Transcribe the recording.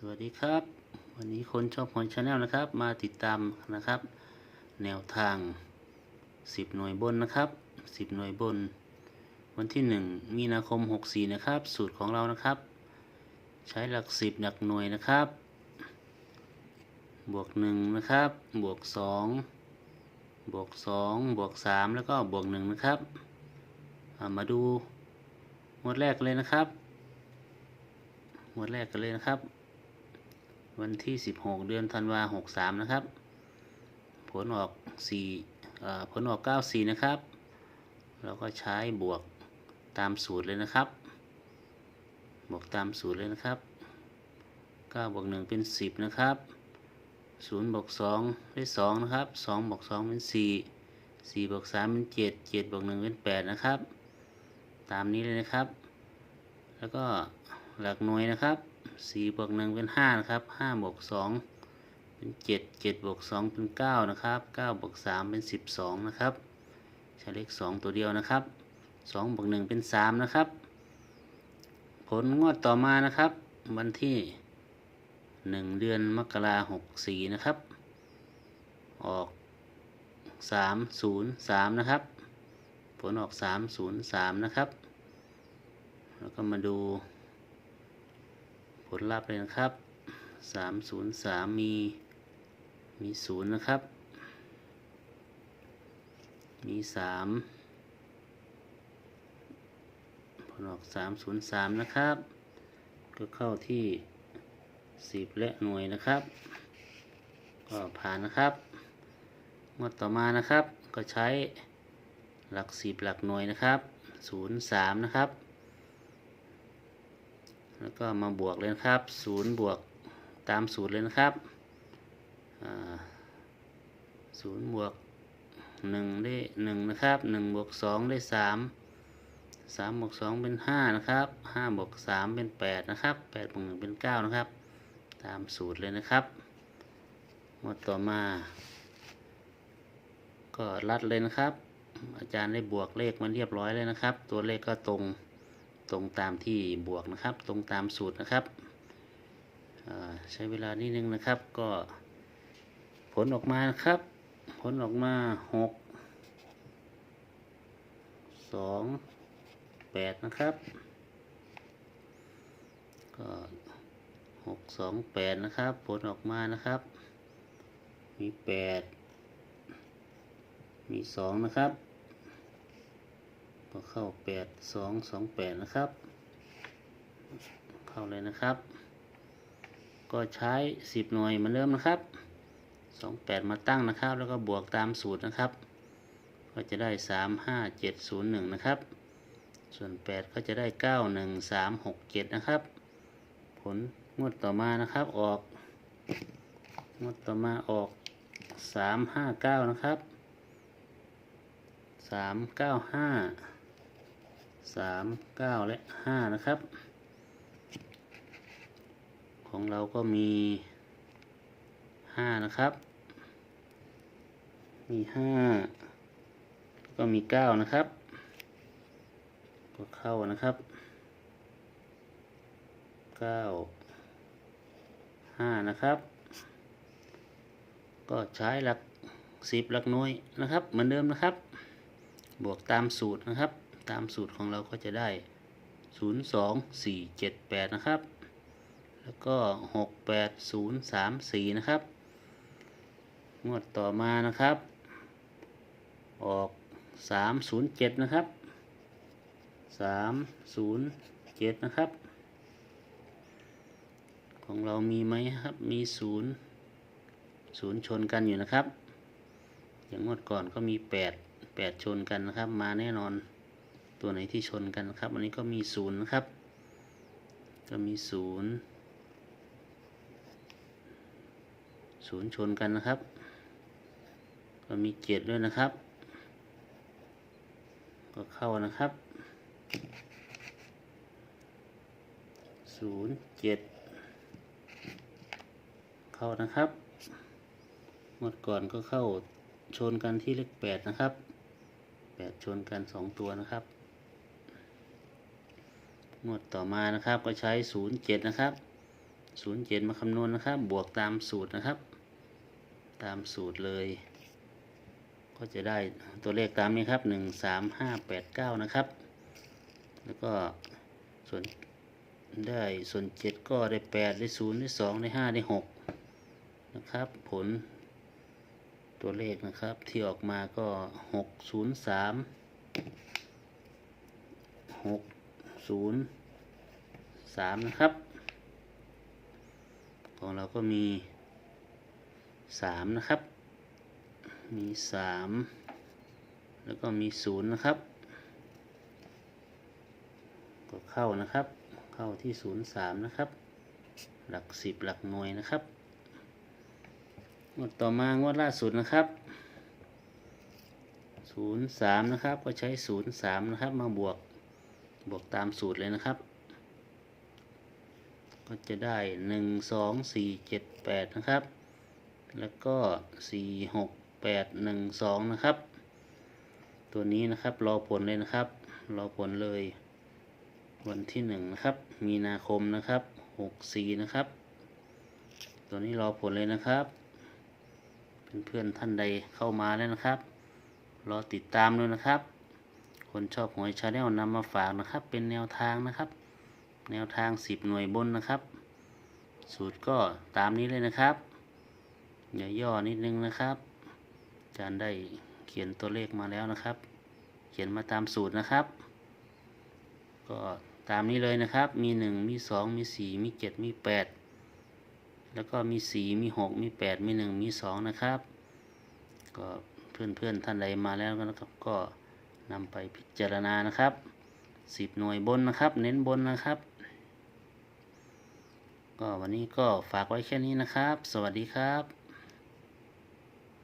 สวัสดีครับ วันนี้คนชอบหอยชาแนลนะครับ มาติดตามนะครับ แนวทาง 10 หน่วยบนนะครับ 10 หน่วยบน วันที่ 1 มีนาคม 64 นะครับ สูตรของเรานะครับ ใช้หลัก 10 หลักหน่วยนะครับ บวก 1 นะครับ บวก 2 บวก 2 บวก 3 แล้วก็บวก 1 นะครับามาดูหมวดแรกเลยนะครับหมวดแรกกันเลยนะครับ วันที่ 16 เดือนธันวา63นะครับ ผลออก4ผลออก 94 นะครับ เราก็ใช้บวกตามสูตรเลยนะครับ บวกตามสูตรเลยนะครับ9บวก1เป็น 10 นะครับ0บวก2ได้ 2 นะครับ2บวก2เป็น 4 4บวก3เป็น 7 7บวก1เป็น 8 นะครับ ตามนี้เลยนะครับ แล้วก็หลักหน่วยนะครับ สี่บวกหนึ่งเป็นห้านะครับห้าบวกสองเป็นเจ็ดเจ็ดบวกสองเป็นเก้านะครับเก้าบวกสามเป็นสิบสองนะครับใช้เลขสองตัวเดียวนะครับสองบวกหนึ่งเป็นสามนะครับ ผลงวดต่อมานะครับ วันที่หนึ่งเดือนมกราหกสี่นะครับ ออกสามศูนย์สามนะครับ ผลออกสามศูนย์สามนะครับ แล้วก็มาดู ผลลัพธ์เลยนะครับสามศูนย์สามมีมีศูนย์นะครับ มีสามผลออกสามศูนย์สามนะครับ ก็เข้าที่สิบและหน่วยนะครับ ก็ผ่านนะครับงวดต่อมานะครับ ก็ใช้หลักสิบหลักหน่วยนะครับศูนย์สามนะครับ แล้วก็มาบวกเลยนะครับศูนย์บวกตามสูตรเลยนะครับศูนย์บวกหนึ่งได้หนึ่งนะครับหนึ่งบวกสองได้สามสามบวกสองเป็นห้านะครับห้าบวกสามเป็นแปดนะครับแปดบวกหนึ่งเป็นเก้านะครับ ตามสูตรเลยนะครับหมดต่อมา ก็รัดเลยนะครับ อาจารย์ได้บวกเลขมาเรียบร้อยเลยนะครับ ตัวเลขก็ตรง ตรงตามที่บวกนะครับ ตรงตามสูตรนะครับใช้เวลานิดนึงนะครับ ก็ผลออกมานะครับ ผลออกมาหกสองแปดนะครับ ก็หกสองแปดนะครับ ผลออกมานะครับ มีแปดมีสองนะครับ ก็เข้าแปดสองสองแปดนะครับ เข้าเลยนะครับ ก็ใช้สิบหน่วยมือนเดิมนะครับสองแปดมาตั้งนะครับ แล้วก็บวกตามสูตรนะครับ ก็จะได้สามห้าเจ็ดศูนย์หนึ่งนะครับ ส่วนแปดก็จะได้เก้าหนึ่งสามหกเจ็ดนะครับ ผลงวดต่อมานะครับออกงวดต่อมาออกสามห้าเก้านะครับสามเก้าห้า สามเก้าและห้านะครับ ของเราก็มีห้านะครับ มีห้าก็มีเก้านะครับ ก็เข้านะครับเก้าห้านะครับ ก็ใช้หลักสิบหลักหน่วยนะครับ เหมือนเดิมนะครับ บวกตามสูตรนะครับ ตามสูตรของเราก็จะได้ 0 2 4 7 8 นะครับ แล้วก็ 6 8 0 3 4 นะครับ งวดต่อมานะครับ ออก 3 0 7 นะครับ 3 0 7 นะครับ ของเรามีไหมครับ มี0 0ชนกันอยู่นะครับ อย่างงวดก่อนก็มี 8 8 ชนกันนะครับ มาแน่นอน ตัวไหนที่ชนกันครับอันนี้ก็มีศูนย์นะครับ ก็มีศูนย์ศูนย์ชนกันนะครับ ก็มีเจ็ดด้วยนะครับ ก็เข้านะครับศูนย์เจ็ดเข้านะครับหมดก่อนก็เข้าชนกันที่เลขแปดนะครับแปดชนกันสองตัวนะครับ งวดต่อมานะครับก็ใช้ศูนย์เจ็ดนะครับศูนย์เจ็ดมาคำนวณนะครับ บวกตามสูตรนะครับ ตามสูตรเลย ก็จะได้ตัวเลขตามนี้ครับหนึ่งสามห้าแปดเก้านะครับ แล้วก็ส่วนได้ส่วนเจ็ดก็ได้แปดได้ศูนย์ได้สองได้ห้าได้หกนะครับ ผลตัวเลขนะครับที่ออกมาก็หกศูนย์สามหกศูนย์ สามนะครับ ของเราก็มีสามนะครับ มีสามแล้วก็มีศูนย์นะครับ ก็เข้านะครับ เข้าที่ศูนย์สามนะครับ หลักสิบหลักหน่วยนะครับงวดต่อมางวดล่าสุดนะครับศูนย์สามนะครับ ก็ใช้ศูนย์สามนะครับ มาบวก บวกตามสูตรเลยนะครับ ก็จะได้หนึ่งสองสี่เจ็ดแปดนะครับ แล้วก็สี่หกแปดหนึ่งสองนะครับ ตัวนี้นะครับรอผลเลยนะครับ รอผลเลย วันที่หนึ่งนะครับ มีนาคมนะครับหกสี่นะครับ ตัวนี้รอผลเลยนะครับ เพื่อนๆท่านใดเข้ามาแล้วนะครับ รอติดตามด้วยนะครับ คนชอบหวยชาแนลนำมาฝากนะครับ เป็นแนวทางนะครับ แนวทางสิบหน่วยบนนะครับ สูตรก็ตามนี้เลยนะครับอย่าย่อนิดนึงนะครับอาจารย์ได้เขียนตัวเลขมาแล้วนะครับ เขียนมาตามสูตรนะครับ ก็ตามนี้เลยนะครับ มีหนึ่งมีสองมีสี่มีเจ็ดมีแปดแล้วก็มีสี่มีหกมีแปดมีหนึ่งมีสองนะครับ ก็เพื่อนเพื่อนๆท่านใดมาแล้วนะครับ ก็นำไปพิจารณานะครับสิบหน่วยบนนะครับ เน้นบนนะครับ ก็วันนี้ก็ฝากไว้แค่นี้นะครับ สวัสดีครับ